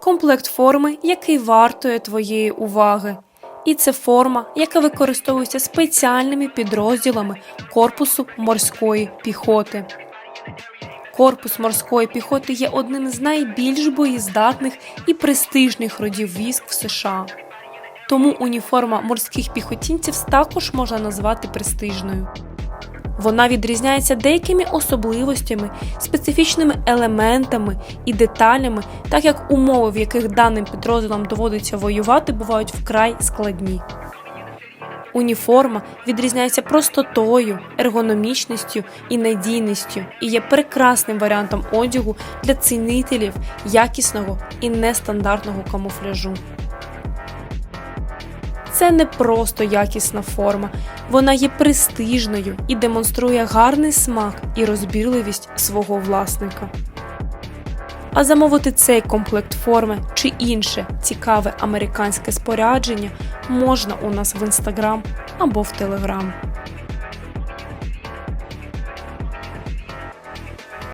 комплект форми, який вартує твоєї уваги. І це форма, яка використовується спеціальними підрозділами корпусу морської піхоти. Корпус морської піхоти є одним з найбільш боєздатних і престижних родів військ в США. Тому уніформа морських піхотінців також можна назвати престижною. Вона відрізняється деякими особливостями, специфічними елементами і деталями, так як умови, в яких даним підрозділам доводиться воювати, бувають вкрай складні. Уніформа відрізняється простотою, ергономічністю і надійністю і є прекрасним варіантом одягу для цінителів якісного і нестандартного камуфляжу. Це не просто якісна форма, вона є престижною і демонструє гарний смак і розбірливість свого власника. А замовити цей комплект форми чи інше цікаве американське спорядження можна у нас в інстаграм або в телеграм.